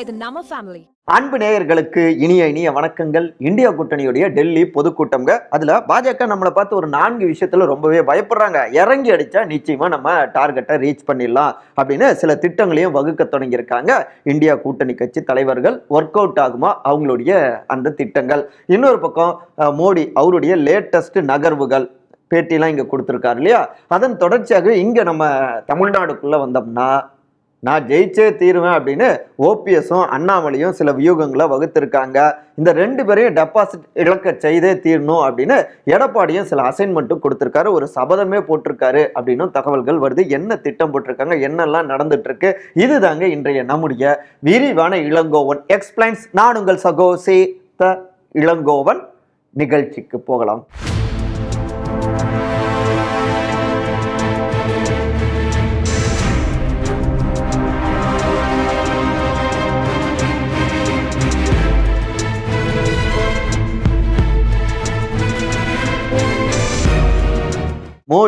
இது நம்ம ஃபேமிலி அன்பு நேயர்களுக்கு இனிய இனிய வணக்கங்கள். இந்தியா கூட்டணியுடைய டெல்லி பொதுக்கூட்டம்ங்க. அதுல பாஜக நம்மளை பார்த்து ஒரு நான்கு விஷயத்துல ரொம்பவே பயப்படுறாங்க. இறங்கி அடிச்சா நிச்சயமா நம்ம டார்கெட்டை ரீச் பண்ணிடலாம் அப்படின்னு சில திட்டங்களையும் வகுக்க தொடங்கியிருக்காங்க. இந்தியா கூட்டணி கட்சி தலைவர்கள் ஒர்க் அவுட் ஆகுமா? அவங்களுடைய அந்த திட்டங்கள். இன்னொரு பக்கம் மோடி அவருடைய லேட்டஸ்ட் நகர்வுகள் பேட்டிலாம் இங்கே கொடுத்துருக்காரு இல்லையா? அதன் தொடர்ச்சியாக இங்கே நம்ம தமிழ்நாடுக்குள்ளே வந்தோம்னா நான் ஜெயிச்சே தீருவேன் அப்படின்னு ஓபிஎஸும் அண்ணாமலையும் சில வியூகங்களை வகுத்திருக்காங்க. இந்த ரெண்டு பேரையும் டெபாசிட் இழக்க செய்தே தீரணும் அப்படின்னு எடப்பாடியும் சில அசைன்மெண்ட்டும் கொடுத்துருக்காரு. ஒரு சபதமே போட்டிருக்காரு அப்படின்னும் தகவல்கள் வருது. என்ன திட்டம் போட்டிருக்காங்க? என்னெல்லாம் நடந்துட்டு இருக்கு இதுதாங்க இன்றைய நம்முடைய விரிவான இளங்கோவன் எக்ஸ்பிளைன்ஸ் நான் உங்கள் சகோ த இளங்கோவன். நிகழ்ச்சிக்கு போகலாம்.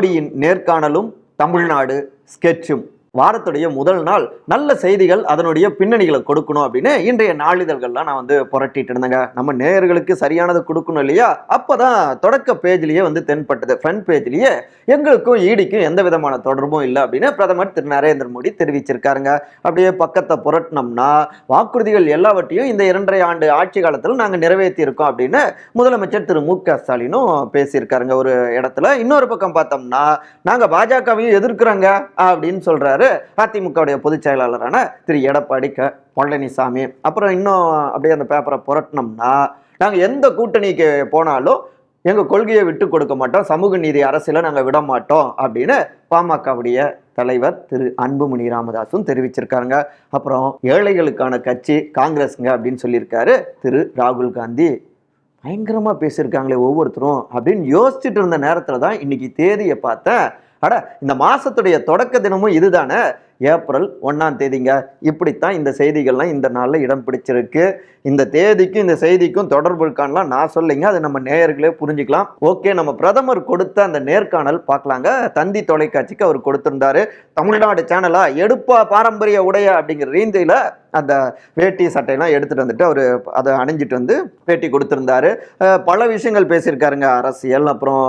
மோடியின் நேர்காணலும் தமிழ்நாடு ஸ்கெட்சும். வாரத்துடைய முதல் நாள் நல்ல செய்திகள் அதனுடைய பின்னணிகளை கொடுக்கணும் அப்படின்னு இன்றைய நாளிதழ்கள்லாம் நான் வந்து புரட்டிட்டு இருந்தேங்க. நம்ம நேயர்களுக்கு சரியானதை கொடுக்கணும் இல்லையா? அப்போதான் தொடக்க பேஜ்லயே வந்து தென்பட்டது. ஃப்ரண்ட் பேஜ்லயே எங்களுக்கும் ஈடிக்கும் எந்த விதமான தொடர்பும் இல்லை அப்படின்னு பிரதமர் திரு. நரேந்திர மோடி தெரிவிச்சிருக்காருங்க. அப்படியே பக்கத்தை புரட்டினோம்னா வாக்குறுதிகள் எல்லாவற்றையும் இந்த இரண்டரை ஆண்டு ஆட்சி காலத்தில் நாங்கள் நிறைவேற்றி இருக்கோம் அப்படின்னு முதலமைச்சர் திரு. மு. க. ஸ்டாலினும் பேசியிருக்காருங்க ஒரு இடத்துல. இன்னொரு பக்கம் பார்த்தோம்னா நாங்கள் பாஜகவையும் எதிர்க்கிறோங்க அப்படின்னு சொல்றாரு அதிமுகவுடைய பொதுச் செயலாளரான திரு எடப்பாடி க பழனிசாமி. அப்புறம் இன்னும் அப்படியே அந்த பேப்பரை புரட்டினோம்னா நாங்கள் எந்த கூட்டணிக்கு போனாலும் எங்கள் கொள்கையை விட்டு கொடுக்க மாட்டோம். சமூக நீதி அரசியலை நாங்கள் விட மாட்டோம் அப்படின்னு பாமகவுடைய தலைவர் திரு அன்புமணி ராமதாஸும் தெரிவிச்சிருக்காருங்க. அப்புறம் ஏழைகளுக்கான கட்சி காங்கிரஸ்ங்க அப்படின்னு சொல்லியிருக்காரு திரு ராகுல் காந்தி. பயங்கரமாக பேசியிருக்காங்களே ஒவ்வொருத்தரும் அப்படின்னு யோசிச்சுட்டு இருந்த நேரத்தில் தான் இன்னைக்கு தேதியை பார்த்தேன் அட இந்த மாசத்துடைய தொடக்க தினமும் இதுதானே? ஏப்ரல் ஒன்றாம் தேதிங்க. இப்படித்தான் இந்த செய்திகள்லாம் இந்த நாளில் இடம் பிடிச்சிருக்கு. இந்த தேதிக்கும் இந்த செய்திக்கும் தொடர்பு இருக்கான்லாம் நான் சொல்லிங்க. அதை நம்ம நேயர்களே புரிஞ்சுக்கலாம். ஓகே நம்ம பிரதமர் கொடுத்த அந்த நேர்காணல் பார்க்கலாங்க. தந்தி தொலைக்காட்சிக்கு அவர் கொடுத்திருந்தாரு. தமிழ்நாடு சேனலா எடுப்பா பாரம்பரிய உடைய அப்படிங்கிற ரீந்தியில் அந்த வேட்டி சட்டையெல்லாம் எடுத்துட்டு வந்துட்டு அவர் அதை அணிஞ்சிட்டு வந்து பேட்டி கொடுத்துருந்தாரு. பல விஷயங்கள் பேசியிருக்காருங்க. அரசியல் அப்புறம்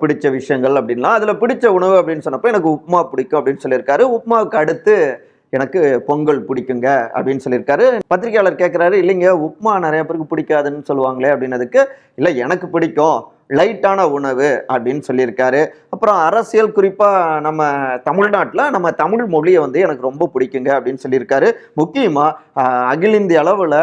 பிடிச்ச விஷயங்கள் அப்படின்லாம். அதில் பிடிச்ச உணவு அப்படின்னு சொன்னப்போ எனக்கு உப்புமா பிடிக்கும் அப்படின்னு சொல்லியிருக்காரு. உப்புமாவுக்கு அடுத்து எனக்கு பொங்கல் பிடிக்குங்க அப்படின்னு சொல்லியிருக்காரு. பத்திரிகையாளர் கேட்குறாரு இல்லைங்க உப்புமா நிறைய பேருக்கு பிடிக்காதுன்னு சொல்லுவாங்களே அப்படின்னதுக்கு இல்லை எனக்கு பிடிக்கும் லைட்டான உணவு அப்படின்னு சொல்லியிருக்காரு. அப்புறம் அரசியல் குறிப்பாக நம்ம தமிழ்நாட்டில் நம்ம தமிழ் மொழியை வந்து எனக்கு ரொம்ப பிடிக்குங்க அப்படின்னு சொல்லியிருக்காரு. முக்கியமாக அகில இந்திய அளவில்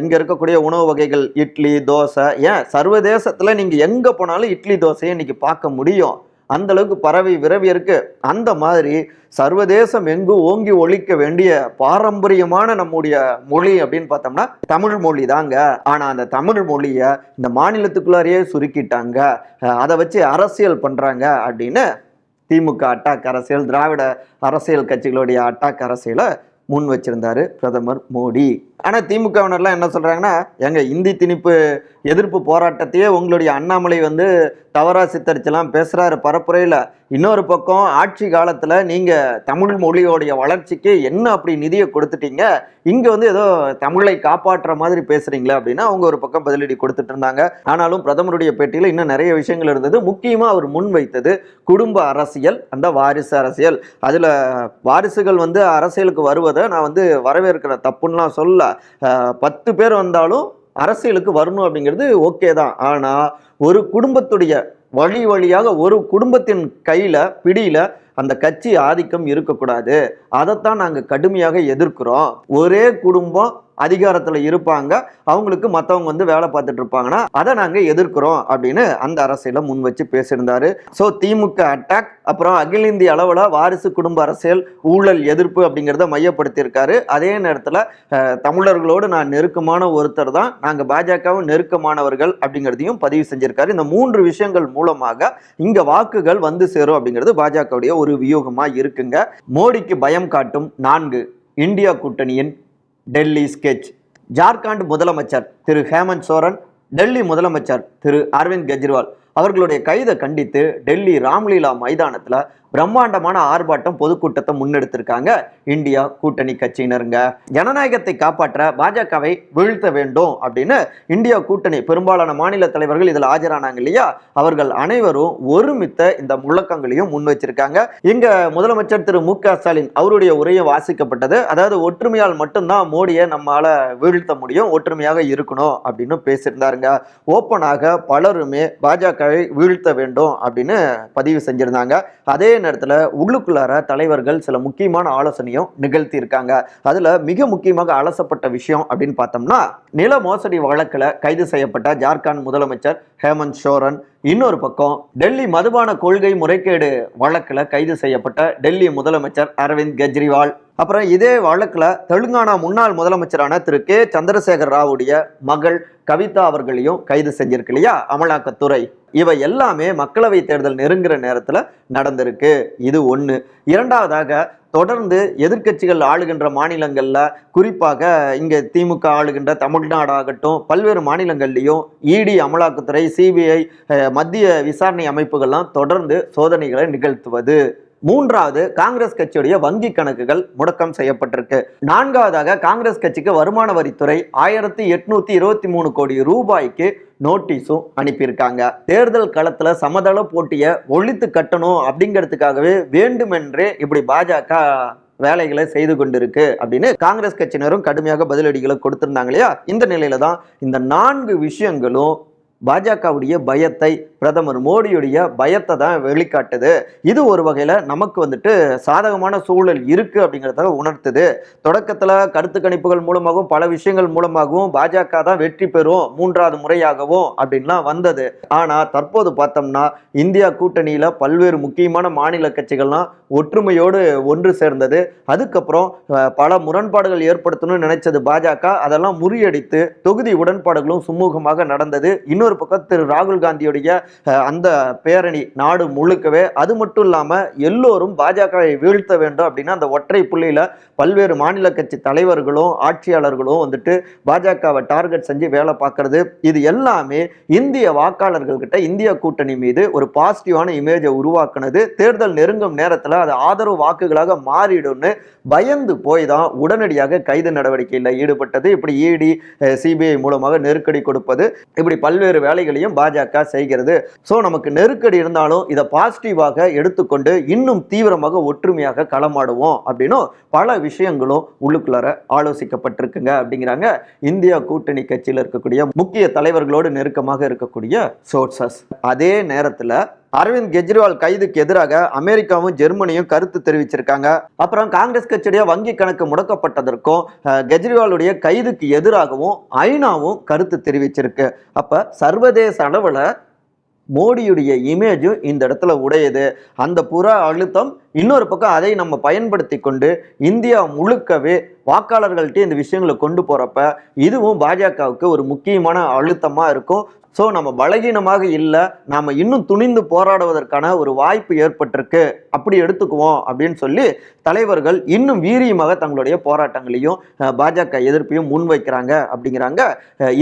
இங்கே இருக்கக்கூடிய உணவு வகைகள் இட்லி தோசை ஏன் சர்வதேசத்தில் நீங்கள் எங்கே போனாலும் இட்லி தோசையை இன்னைக்கு பார்க்க முடியும். அந்த அளவுக்கு பரவி விரவி இருக்கு அந்த மாதிரி சர்வதேசம் எங்கு ஓங்கி ஒழிக்க வேண்டிய பாரம்பரியமான நம்முடைய மொழி அப்படின்னு பார்த்தோம்னா தமிழ் மொழி தாங்க. ஆனா அந்த தமிழ் மொழியை இந்த மாநிலத்துக்குள்ளாரையே சுருக்கிட்டாங்க. அதை வச்சு அரசியல் பண்றாங்க அப்படின்னு திமுக அட்டாக் அரசியல் திராவிட அரசியல் கட்சிகளுடைய அட்டாக் அரசியலை முன் வச்சிருந்தாரு பிரதமர் மோடி. ஆனால் திமுகவினர்லாம் என்ன சொல்கிறாங்கன்னா எங்க இந்தி திணிப்பு எதிர்ப்பு போராட்டத்தையே உங்களுடைய அண்ணாமலை வந்து தவறாக சித்தரிச்செல்லாம் பேசுகிறாரு பரப்புரையில். இன்னொரு பக்கம் ஆட்சி காலத்தில் நீங்கள் தமிழ் மொழியோடைய வளர்ச்சிக்கு என்ன அப்படி நிதியை கொடுத்துட்டீங்க? இங்கே வந்து ஏதோ தமிழை காப்பாற்றுற மாதிரி பேசுகிறீங்களா அப்படின்னா அவங்க ஒரு பக்கம் பதிலடி கொடுத்துட்டு இருந்தாங்க. ஆனாலும் பிரதமருடைய பேட்டியில் இன்னும் நிறைய விஷயங்கள் இருந்தது. முக்கியமாக அவர் முன் வைத்தது குடும்ப அரசியல் அந்த வாரிசு அரசியல். அதில் வாரிசுகள் வந்து அரசியலுக்கு வருவதை நான் வந்து வரவேற்கிற தப்புன்னெலாம் சொல்ல பத்து பேர் வந்தாலும் அரசியலுக்கு வரணும் அப்படிங்கிறது ஓகே தான். ஆனால் ஒரு குடும்பத்துடைய வழி வழியாக ஒரு குடும்பத்தின் கையில் பிடியில் அந்த கட்சி ஆதிக்கம் இருக்கக்கூடாது. அதைத்தான் நாங்கள் கடுமையாக எதிர்க்கிறோம். ஒரே குடும்பம் அதிகாரத்தில் இருப்பாங்க. அவங்களுக்கு மற்றவங்க வந்து வேலை பார்த்துட்டு இருப்பாங்கன்னா அதை நாங்கள் எதிர்க்கிறோம் அப்படின்னு அந்த அரசியலை முன் வச்சு பேசியிருந்தாரு. ஸோ திமுக அட்டாக் அப்புறம் அகில இந்திய அளவில் வாரிசு குடும்ப அரசியல் ஊழல் எதிர்ப்பு அப்படிங்கிறத மையப்படுத்தியிருக்காரு. அதே நேரத்தில் தமிழர்களோடு நான் நெருக்கமான ஒருத்தர் தான். நாங்கள் பாஜகவும் நெருக்கமானவர்கள் அப்படிங்கிறதையும் பதிவு செஞ்சிருக்காரு. இந்த மூன்று விஷயங்கள் மூலமாக இங்கே வாக்குகள் வந்து சேரும் அப்படிங்கிறது பாஜகவுடைய ஒரு வியூகமாக இருக்குங்க. மோடிக்கு பயம் காட்டும் நான்கு இந்தியா கூட்டணியின் டெல்லி ஸ்கெட்ச். ஜார்க்கண்ட் முதலமைச்சர் திரு ஹேமந்த் சோரன் டெல்லி முதலமைச்சர் திரு அரவிந்த் கெஜ்ரிவால் அவர்களுடைய கைதை கண்டித்து டெல்லி ராம்லீலா மைதானத்தில் பிரம்மாண்டமான ஆர்ப்பாட்டம் பொதுக்கூட்டத்தை முன்னெடுத்திருக்காங்க இந்தியா கூட்டணி கட்சியினருங்க. ஜனநாயகத்தை காப்பாற்ற பாஜகவை வீழ்த்த வேண்டும் அப்படின்னு இந்தியா கூட்டணி பெரும்பாலான மாநில தலைவர்கள் இதில் ஆஜரானாங்க இல்லையா? அவர்கள் அனைவரும் ஒருமித்த இந்த முழக்கங்களையும் முன் வச்சிருக்காங்க இங்க முதலமைச்சர் திரு மு க ஸ்டாலின் அவருடைய உரையை வாசிக்கப்பட்டது. அதாவது ஒற்றுமையால் மட்டும்தான் மோடியை நம்மால வீழ்த்த முடியும் ஒற்றுமையாக இருக்கணும் அப்படின்னு பேசியிருந்தாருங்க. ஓப்பனாக பலருமே பாஜகவை வீழ்த்த வேண்டும் அப்படின்னு பதிவு செஞ்சிருந்தாங்க. அதே நேரத்தில் உள்ளுக்குள்ளார தலைவர்கள் சில முக்கியமான ஆலோசனையும் நிகழ்த்தி இருக்காங்க அதுல மிக முக்கியமாக அலசப்பட்ட விஷயம் அப்படின்னு பார்த்தோம்னா நில மோசடி வழக்கில் கைது செய்யப்பட்ட ஜார்க்கண்ட் முதலமைச்சர் ஹேமந்த் சோரன் இன்னொரு பக்கம் டெல்லி மதுபான கொள்கை முறைகேடு வழக்கில் கைது செய்யப்பட்ட டெல்லி முதலமைச்சர் அரவிந்த் கெஜ்ரிவால். அப்புறம் இதே வழக்கில் தெலுங்கானா முன்னாள் முதலமைச்சரான திரு. கே. சந்திரசேகர் ராவுடைய மகள் கவிதா அவர்களையும் கைது செஞ்சிருக்கு இல்லையா அமலாக்கத்துறை. இவை எல்லாமே மக்களவை தேர்தல் நெருங்குற நேரத்தில் நடந்திருக்கு. இது ஒன்று இரண்டாவதாக தொடர்ந்து எதிர்கட்சிகள் ஆளுகின்ற மாநிலங்களில் குறிப்பாக இங்கே திமுக ஆளுகின்ற தமிழ்நாடு ஆகட்டும் பல்வேறு மாநிலங்கள்லையும் இடி அமலாக்கத்துறை சிபிஐ மத்திய விசாரணை அமைப்புகள்லாம் தொடர்ந்து சோதனைகளை நிகழ்த்துவது. மூன்றாவது காங்கிரஸ் கட்சியுடைய வங்கி கணக்குகள் முடக்கம் செய்யப்பட்டிருக்கு. நான்காவதாக காங்கிரஸ் கட்சிக்கு வருமான வரித்துறை ஆயிரத்தி எட்நூத்தி இருபத்தி மூணு கோடி ரூபாய்க்கு நோட்டீஸும் அனுப்பியிருக்காங்க. தேர்தல் களத்துல சமதள போட்டியை ஒழித்து கட்டணும் அப்படிங்கிறதுக்காகவே வேண்டுமென்றே இப்படி பாஜக வேலைகளை செய்து கொண்டிருக்கு அப்படின்னு காங்கிரஸ் கட்சியினரும் கடுமையாக பதிலடிகளை கொடுத்திருந்தாங்க இல்லையா? இந்த நிலையில தான் இந்த நான்கு விஷயங்களும் பாஜகவுடைய பயத்தை பிரதமர் மோடியுடைய பயத்தை தான் வெளிக்காட்டுது. இது ஒரு வகையில் நமக்கு வந்துட்டு சாதகமான சூழல் இருக்கு அப்படிங்கிறத உணர்த்துது. தொடக்கத்தில் கருத்து கணிப்புகள் மூலமாகவும் பல விஷயங்கள் மூலமாகவும் பாஜக தான் வெற்றி பெறும் மூன்றாவது முறையாகவும் அப்படின்லாம் வந்தது. ஆனால் தற்போது பார்த்தோம்னா இந்தியா கூட்டணியில் பல்வேறு முக்கியமான மாநில கட்சிகள்லாம் ஒற்றுமையோடு ஒன்று சேர்ந்தது. அதுக்கப்புறம் பல முரண்பாடுகள் ஏற்படுத்தணும்னு நினைச்சது பாஜக. அதெல்லாம் முறியடித்து தொகுதி உடன்பாடுகளும் சுமூகமாக நடந்தது. இன்னும் இன்னொரு பக்கம் திரு ராகுல் காந்தியுடைய அந்த பேரணி நாடு முழுக்கவே அது மட்டும் இல்லாமல் எல்லோரும் பாஜகவை வீழ்த்த வேண்டும் அப்படின்னா அந்த ஒற்றை புள்ளியில பல்வேறு மாநில கட்சி தலைவர்களும் ஆட்சியாளர்களும் வந்துட்டு பாஜகவை டார்கெட் செஞ்சு வேலை பார்க்கறது. இது எல்லாமே இந்திய வாக்காளர்கள் கிட்ட இந்திய கூட்டணி மீது ஒரு பாசிட்டிவான இமேஜை உருவாக்குனது. தேர்தல் நெருங்கும் நேரத்தில் அது ஆதரவு வாக்குகளாக மாறிடும்னு பயந்து போய் தான் உடனடியாக கைது நடவடிக்கையில் ஈடுபட்டது. இப்படி இடி சிபிஐ மூலமாக நெருக்கடி கொடுப்பது. இப்படி பல்வேறு வேலைகளையும் பாஜக செய்கிறது. ஸோ நமக்கு நெருக்கடி இருந்தாலும் இதை பாசிட்டிவாக எடுத்துக்கொண்டு இன்னும் தீவிரமாக ஒற்றுமையாக களமாடுவோம் அப்படின்னும் பல விஷயங்களும் உள்ளுக்குள்ளார ஆலோசிக்கப்பட்டிருக்குங்க அப்படிங்கிறாங்க இந்தியா கூட்டணி கட்சியில் இருக்கக்கூடிய முக்கிய தலைவர்களோடு நெருக்கமாக இருக்கக்கூடிய சோர்சஸ். அதே நேரத்தில் அரவிந்த் கெஜ்ரிவால் கைதுக்கு எதிராக அமெரிக்காவும் ஜெர்மனியும் கருத்து தெரிவிச்சிருக்காங்க. அப்புறம் காங்கிரஸ் கட்சியுடைய வங்கி கணக்கு முடக்கப்பட்டதற்கும் கெஜ்ரிவாலுடைய கைதுக்கு எதிராகவும் ஐநாவும் கருத்து தெரிவிச்சிருக்கு. அப்ப சர்வதேச அளவில் மோடியுடைய இமேஜும் இந்த இடத்துல உடையுது. அந்த புற அழுத்தம் இன்னொரு பக்கம் அதை நம்ம பயன்படுத்தி கொண்டு இந்தியா முழுக்கவே வாக்காளர்கள்ட்ட இந்த விஷயங்களை கொண்டு போறப்ப இதுவும் பாஜகவுக்கு ஒரு முக்கியமான அழுத்தமா இருக்கும். ஸோ நம்ம பலகீனமாக இல்லை நாம் இன்னும் துணிந்து போராடுவதற்கான ஒரு வாய்ப்பு ஏற்பட்டிருக்கு. அப்படி எடுத்துக்குவோம் அப்படின்னு சொல்லி தலைவர்கள் இன்னும் வீரியமாக தங்களுடைய போராட்டங்களையும் பாஜக எதிர்ப்பையும் முன்வைக்கிறாங்க அப்படிங்கிறாங்க.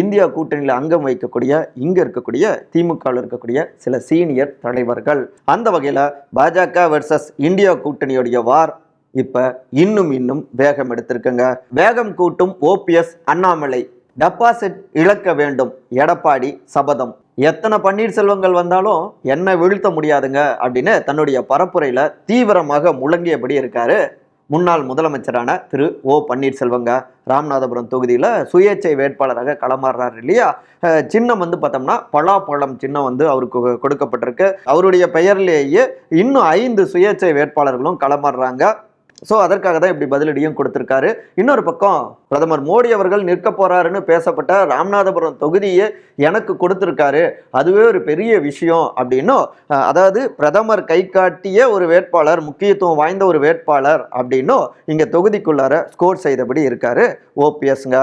இந்தியா கூட்டணியில் அங்கம் வைக்கக்கூடிய இங்கே இருக்கக்கூடிய திமுகவில் இருக்கக்கூடிய சில சீனியர் தலைவர்கள். அந்த வகையில் பாஜக வெர்சஸ் இந்தியா கூட்டணியுடைய வார் இப்ப இன்னும் இன்னும் வேகம் எடுத்திருக்குங்க. வேகம் கூட்டும் ஓபிஎஸ் அண்ணாமலை. டெபாசிட் இழக்க வேண்டும். எடப்பாடி சபதம். எத்தனை பன்னீர்செல்வங்கள் வந்தாலும் என்ன வீழ்த்த முடியாதுங்க அப்படின்னு தன்னுடைய பரப்புரையில் தீவிரமாக முழங்கியபடி இருக்காரு முன்னாள் முதலமைச்சரான திரு ஓ பன்னீர்செல்வங்க. ராமநாதபுரம் தொகுதியில் சுயேட்சை வேட்பாளராக களமாறுறாரு இல்லையா? சின்னம் வந்து பார்த்தோம்னா பலாப்பழம் சின்னம் வந்து அவருக்கு கொடுக்கப்பட்டிருக்கு. அவருடைய பெயர்லேயே இன்னும் ஐந்து சுயேட்சை வேட்பாளர்களும் களமாறுறாங்க. ஸோ அதற்காக தான் இப்படி பதிலடியும் கொடுத்திருக்காரு. இன்னொரு பக்கம் பிரதமர் மோடி அவர்கள் நிற்க போறாருன்னு பேசப்பட்ட ராமநாதபுரம் தொகுதியை எனக்கு கொடுத்துருக்காரு. அதுவே ஒரு பெரிய விஷயம் அப்படின்னும் அதாவது பிரதமர் கை காட்டிய ஒரு வேட்பாளர் முக்கியத்துவம் வாய்ந்த ஒரு வேட்பாளர் அப்படின்னும் இங்கே தொகுதிக்குள்ளார ஸ்கோர் செய்தபடி இருக்காரு ஓபிஎஸ்ங்க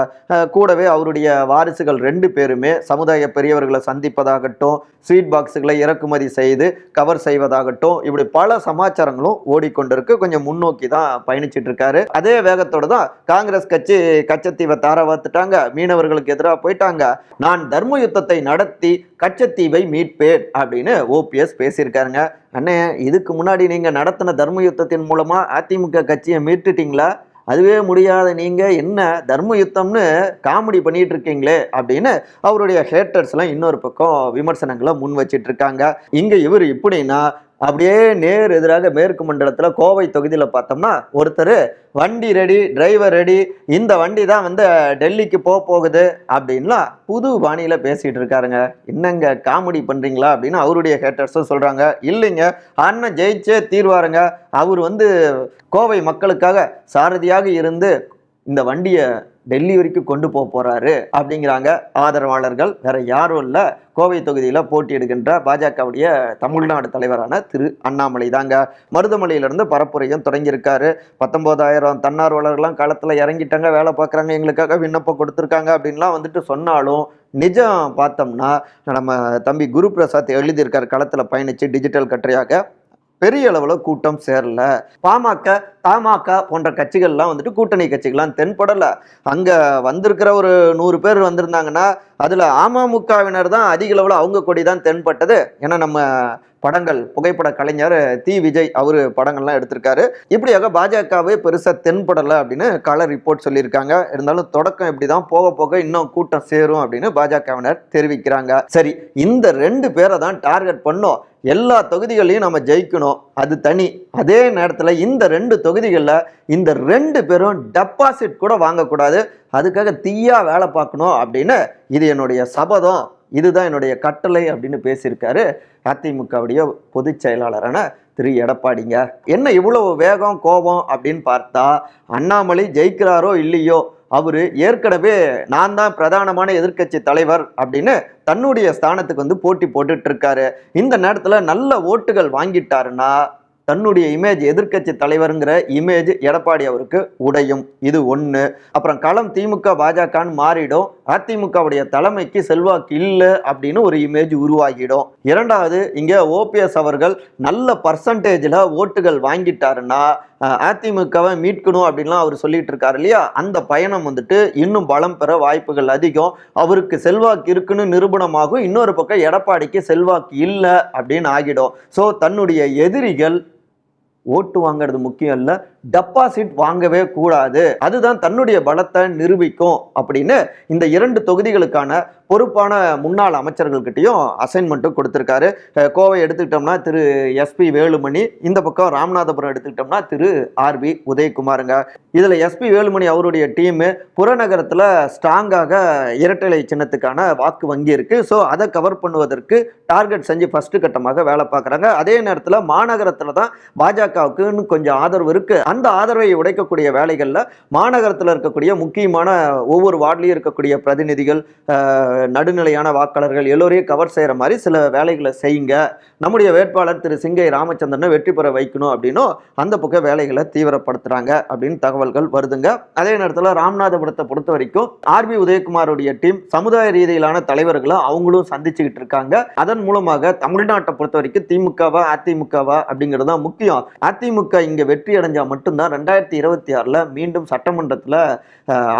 கூடவே அவருடைய வாரிசுகள் ரெண்டு பேருமே சமுதாய பெரியவர்களை சந்திப்பதாகட்டும் ஸ்வீட் பாக்ஸுகளை இறக்குமதி செய்து கவர் செய்வதாகட்டும் இப்படி பல சமாச்சாரங்களும் ஓடிக்கொண்டிருக்கு. கொஞ்சம் முன்னோக்கி தான் பயணிச்சுட்டு இருக்காரு அதே வேகத்தோடு தான் காங்கிரஸ் கட்சி கச்சத்தீவை தார வாத்துட்டாங்க. மீனவர்களுக்கு எதிராக போயிட்டாங்க. நான் தர்ம யுத்தத்தை நடத்தி கச்சத்தீவை மீட்பேன் அப்படின்னு ஓபிஎஸ் பேசியிருக்காருங்க. அண்ணே இதுக்கு முன்னாடி நீங்க நடத்தின தர்ம யுத்தத்தின் மூலமா அதிமுக கட்சியை மீட்டுட்டீங்களா? அதுவே முடியாத நீங்க என்ன தர்ம யுத்தம்னு காமெடி பண்ணிட்டு இருக்கீங்களே அப்படின்னு அவருடைய ஹேட்டர்ஸ்லாம் இன்னொரு பக்கம் விமர்சனங்களை முன் வச்சிட்டு இருக்காங்க. இங்க இவர் இப்படின்னா அப்படியே நேர் எதிராக மேற்கு மண்டலத்தில் கோவை தொகுதியில் பார்த்தோம்னா ஒருத்தர் வண்டி ரெடி டிரைவர் ரெடி இந்த வண்டி தான் வந்து டெல்லிக்கு போக போகுது அப்படின்லாம் புது பாணியில் பேசிகிட்டு இருக்காருங்க. என்னங்க காமெடி பண்ணுறீங்களா அப்படின்னு அவருடைய ஹேட்டர்ஸும் சொல்கிறாங்க இல்லைங்க அண்ணன் ஜெயிச்சே தீர்வாருங்க. அவர் வந்து கோவை மக்களுக்காக சாரதியாக இருந்து இந்த வண்டியை டெல்லி வரைக்கும் கொண்டு போக போறாரு அப்படிங்கிறாங்க ஆதரவாளர்கள். வேற யாரும் இல்லை. கோவை தொகுதியில் போட்டியிடுகின்ற பாஜகவுடைய தமிழ்நாடு தலைவரான திரு அண்ணாமலை தாங்க. மருதமலையிலிருந்து பரப்புரையும் தொடங்கியிருக்காரு. பத்தொன்பதாயிரம் தன்னார்வலர்கள்லாம் களத்தில் இறங்கிட்டாங்க வேலை பார்க்குறாங்க எங்களுக்காக விண்ணப்பம் கொடுத்துருக்காங்க அப்படின்லாம் வந்துட்டு சொன்னாலும் நிஜம் பார்த்தோம்னா நம்ம தம்பி குரு பிரசாத் எழுதியிருக்காரு களத்தில் பயணித்து டிஜிட்டல் கட்டுரையாக. பெரிய அளவில் கூட்டம் சேரல. பாமக தமாக போன்ற கட்சிகள்லாம் வந்துட்டு கூட்டணி கட்சிகள்லாம் தென்படலை. அங்கே வந்திருக்கிற ஒரு நூறு பேர் வந்திருந்தாங்கன்னா அதில் அமமுகவினர் தான் அதிக அளவில் அவங்க கொடி தான் தென்பட்டது. ஏன்னா நம்ம படங்கள் புகைப்பட கலைஞர் தி விஜய் அவர் படங்கள்லாம் எடுத்திருக்காரு. இப்படியாக பாஜகவே பெருசாக தென்படலை அப்படின்னு கள ரிப்போர்ட் சொல்லியிருக்காங்க. இருந்தாலும் தொடக்கம் இப்படி தான் போக போக இன்னும் கூட்டம் சேரும் அப்படின்னு பாஜகவினர் தெரிவிக்கிறாங்க. சரி இந்த ரெண்டு பேரை தான் டார்கெட் பண்ணோம். எல்லா தொகுதிகளையும் நம்ம ஜெயிக்கணும். அது தனி. அதே நேரத்தில் இந்த ரெண்டு தொகுதிகளில் இந்த ரெண்டு பேரும் டெபாசிட் கூட வாங்கக்கூடாது. அதுக்காக தீயா வேலை பார்க்கணும் அப்படின்னு இது என்னுடைய சபதம். இதுதான் என்னுடைய கட்டளை அப்படின்னு பேசியிருக்காரு அதிமுகவுடைய பொதுச் செயலாளரான திரு. எடப்பாடிங்க. என்ன இவ்வளவு வேகம் கோபம் அப்படின்னு பார்த்தா அண்ணாமலை ஜெயிக்கிறாரோ இல்லையோ அவர் ஏற்கனவே நான் தான் பிரதானமான எதிர்க்கட்சி தலைவர் அப்படின்னு தன்னுடைய ஸ்தானத்துக்கு வந்து போட்டி போட்டுட்டு இருக்காரு. இந்த நேரத்தில் நல்ல ஓட்டுகள் வாங்கிட்டாருன்னா தன்னுடைய இமேஜ் எதிர்க்கட்சி தலைவருங்கிற இமேஜ் எடப்பாடி அவருக்கு உடையும். இது ஒன்று அப்புறம் களம் திமுக பாஜகன்னு மாறிடும். அதிமுகவுடைய தலைமைக்கு செல்வாக்கு இல்லை அப்படின்னு ஒரு இமேஜ் உருவாகிடும். இரண்டாவது இங்கே ஓபிஎஸ் அவர்கள் நல்ல பர்சன்டேஜில் ஓட்டுகள் வாங்கிட்டாருன்னா அதிமுகவை மீட்கணும் அப்படின்லாம் அவர் சொல்லிட்டு இருக்காரு இல்லையா? அந்த பயணம் வந்துட்டு இன்னும் பலம் பெற வாய்ப்புகள் அதிகம். அவருக்கு செல்வாக்கு இருக்குன்னு நிரூபணமாகும். இன்னொரு பக்கம் எடப்பாடிக்கு செல்வாக்கு இல்லை அப்படின்னு ஆகிடும். ஸோ தன்னுடைய எதிரிகள் ஓட்டு வாங்குறது முக்கியம் இல்லை டெபாசிட் வாங்கவே கூடாது. அதுதான் தன்னுடைய பலத்தை நிரூபிக்கும் அப்படின்னு இந்த இரண்டு தொகுதிகளுக்கான பொறுப்பான முன்னாள் அமைச்சர்கள்கிட்டையும் அசைன்மெண்ட்டும் கொடுத்துருக்காரு. கோவை எடுத்துக்கிட்டோம்னா திரு எஸ்பி வேலுமணி இந்த பக்கம் ராமநாதபுரம் எடுத்துக்கிட்டோம்னா திரு ஆர்பி உதயகுமாருங்க. இதில் எஸ்பி வேலுமணி அவருடைய டீமு புறநகரத்தில் ஸ்ட்ராங்காக இரட்டை சின்னத்துக்கான வாக்கு வங்கி இருக்குது ஸோ அதை கவர் பண்ணுவதற்கு டார்கெட் செஞ்சு ஃபஸ்ட்டு கட்டமாக வேலை பார்க்குறாங்க. அதே நேரத்தில் மாநகரத்தில் தான் பாஜகவுக்குன்னு கொஞ்சம் ஆதரவு இருக்குது அந்த ஆதரவை உடைக்கக்கூடிய வேலைகளில் மாநகரத்தில் இருக்கக்கூடிய முக்கியமான ஒவ்வொரு வார்டுலையும் இருக்கக்கூடிய பிரதிநிதிகள் நடுநிலையான வாக்காளர்கள் எல்லோரையும் கவர் செய்கிற மாதிரி சில வேலைகளை செய்யுங்க. நம்முடைய வேட்பாளர் திரு சிங்கை ராமச்சந்திரனை வெற்றி பெற வைக்கணும் அப்படின்னும் அந்த பக்கம் வேலைகளை தீவிரப்படுத்துறாங்க அப்படின்னு தகவல்கள் வருதுங்க. அதே நேரத்தில் ராமநாதபுரத்தை பொறுத்த வரைக்கும் ஆர்பி உதயகுமாருடைய டீம் சமுதாய ரீதியிலான தலைவர்களை அவங்களும் சந்திச்சுக்கிட்டு இருக்காங்க. அதன் மூலமாக தமிழ்நாட்டை பொறுத்த வரைக்கும் திமுகவா அதிமுகவா அப்படிங்கிறது தான் முக்கியம். அதிமுக இங்கே வெற்றி அடைஞ்சா மட்டும்தான் ரெண்டாயிரத்தி இருபத்தி ஆறில் மீண்டும் சட்டமன்றத்தில்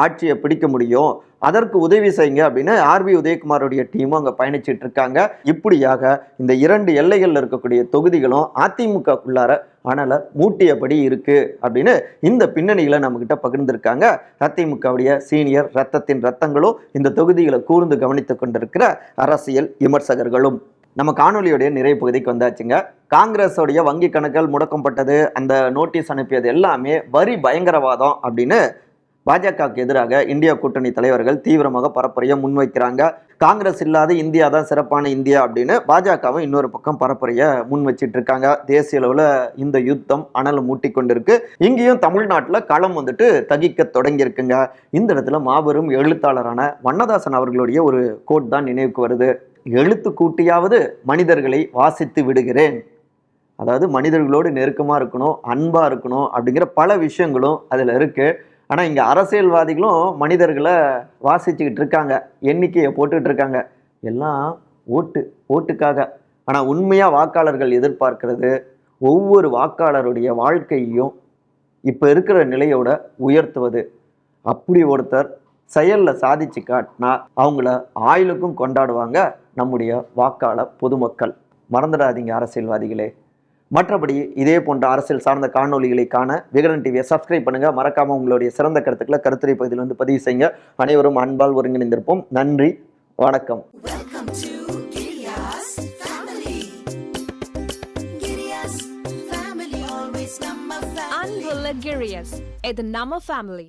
ஆட்சியை பிடிக்க முடியும். அதற்கு உதவி செய்யுங்க அப்படின்னு ஆர்பி உதயகுமாருடைய டீமும் அங்கே பயணிச்சிட்டு இருக்காங்க. இப்படியாக இந்த இரண்டு எல்லைகளில் இருக்கக்கூடிய தொகுதிகளும் அதிமுகக்குள்ளார அனலை மூட்டியபடி இருக்கு அப்படின்னு இந்த பின்னணிகளை நம்மக்கிட்ட பகிர்ந்திருக்காங்க. அதிமுகவுடைய சீனியர் ரத்தத்தின் ரத்தங்களும் இந்த தொகுதிகளை கூர்ந்து கவனித்து கொண்டிருக்கிற அரசியல் விமர்சகர்களும். நம்ம காணொலியுடைய நிறைவு பகுதிக்கு வந்தாச்சுங்க. காங்கிரஸோடைய வங்கி கணக்குகள் முடக்கப்பட்டது அந்த நோட்டீஸ் அனுப்பியது எல்லாமே வரி பயங்கரவாதம் அப்படின்னு பாஜகவுக்கு எதிராக இந்தியா கூட்டணி தலைவர்கள் தீவிரமாக பரப்புரையை முன்வைக்கிறாங்க. காங்கிரஸ் இல்லாத இந்தியா தான் சிறப்பான இந்தியா அப்படின்னு பாஜகவும் இன்னொரு பக்கம் பரப்புரையை முன் வச்சிட்டு இருக்காங்க தேசிய அளவில் இந்த யுத்தம் அனல் மூட்டி கொண்டிருக்கு இங்கேயும் தமிழ்நாட்டில் களம் வந்துட்டு தகிக்க தொடங்கியிருக்குங்க. இந்த இடத்துல மாபெரும் எழுத்தாளரான வண்ணதாசன் அவர்களுடைய ஒரு கோட் தான் நினைவுக்கு வருது. எழுத்து கூட்டியாவது மனிதர்களை வாசித்து விடுகிறேன். அதாவது மனிதர்களோடு நெருக்கமாக இருக்கணும் அன்பாக இருக்கணும் அப்படிங்கிற பல விஷயங்களும் அதில் இருக்குது ஆனால் இங்கே அரசியல்வாதிகளும் மனிதர்களை வாசிச்சுக்கிட்டு இருக்காங்க எண்ணிக்கையை போட்டுக்கிட்டு இருக்காங்க. எல்லாம் ஓட்டு ஓட்டுக்காக. ஆனால் உண்மையாக வாக்காளர்கள் எதிர்பார்க்கிறது ஒவ்வொரு வாக்காளருடைய வாழ்க்கையையும் இப்போ இருக்கிற நிலையோட உயர்த்துவது. அப்படி ஒருத்தர் செயலில் சாதிச்சு காட்டினா அவங்கள ஆயுளுக்கும் கொண்டாடுவாங்க நம்முடைய வாக்காளர் பொதுமக்கள். மறந்துடாதீங்க அரசியல்வாதிகளே. மற்றபடி இதே போன்ற அரசியல் சார்ந்த காணொளிகளை காண விகடன் டிவியை சப்ஸ்கிரைப் பண்ணுங்க. மறக்காம உங்களுடைய சிறந்த கருத்துக்களை கருத்துரை பகுதியில் வந்து பதிவு செய்யுங்க. அனைவரும் அன்பால் ஒருங்கிணைந்திருப்போம். நன்றி வணக்கம். அன்புள்ள கிரியஸ் இது நம்ம ஃபேமிலி